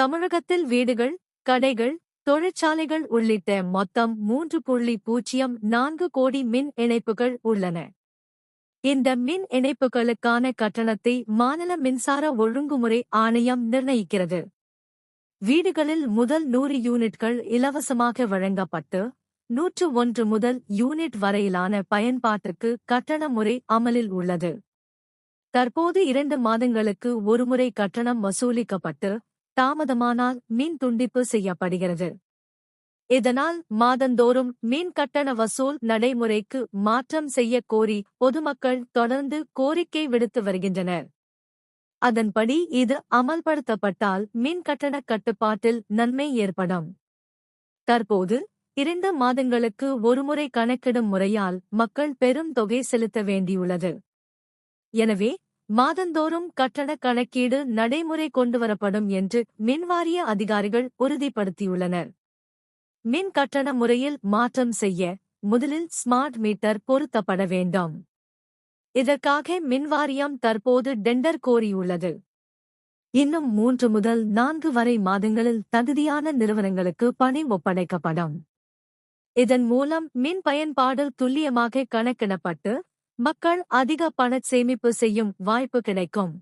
தமிழகத்தில் வீடுகள் கடைகள் தொழிற்சாலைகள் உள்ளிட்ட மொத்தம் மூன்று புள்ளி பூஜ்ஜியம் நான்கு கோடி மின் இணைப்புகள் உள்ளன. இந்த மின் இணைப்புகளுக்கான கட்டணத்தை மாநில மின்சார ஒழுங்குமுறை ஆணையம் நிர்ணயிக்கிறது. வீடுகளில் முதல் நூறு யூனிட்கள் இலவசமாக வழங்கப்பட்டு நூற்று ஒன்று முதல் யூனிட் வரையிலான பயன்பாட்டுக்கு கட்டண முறை அமலில் உள்ளது. தற்போது இரண்டு மாதங்களுக்கு ஒருமுறை கட்டணம் வசூலிக்கப்பட்டு தாமதமானால் மீன் துண்டிப்பு செய்யப்படுகிறது. இதனால் மாதந்தோறும் மீன் கட்டண வசூல் நடைமுறைக்கு மாற்றம் செய்யக் கோரி பொதுமக்கள் தொடர்ந்து கோரிக்கை விடுத்து வருகின்றனர். அதன்படி இது அமல்படுத்தப்பட்டால் மீன் கட்டண கட்டுப்பாட்டில் நன்மை ஏற்படும். தற்போது இரண்டு மாதங்களுக்கு ஒருமுறை கணக்கிடும் முறையால் மக்கள் பெரும் தொகை செலுத்த வேண்டியுள்ளது. எனவே மாதந்தோறும் கட்டண கணக்கீடு நடைமுறை கொண்டுவரப்படும் என்று மின்வாரிய அதிகாரிகள் உறுதிப்படுத்தியுள்ளனர். மின் கட்டண முறையில் மாற்றம் செய்ய முதலில் ஸ்மார்ட் மீட்டர் பொருத்தப்பட வேண்டும். இதற்காக மின்வாரியம் தற்போது டெண்டர் கோரியுள்ளது. இன்னும் மூன்று முதல் நான்கு வரை மாதங்களில் தகுதியான நிறுவனங்களுக்கு பணி ஒப்படைக்கப்படும். இதன் மூலம் மின் பயன்பாடு துல்லியமாக கணக்கிடப்பட்டு மக்கள் அதிக பண சேமிப்பு செய்யும் வாய்ப்பு கிடைக்கும்.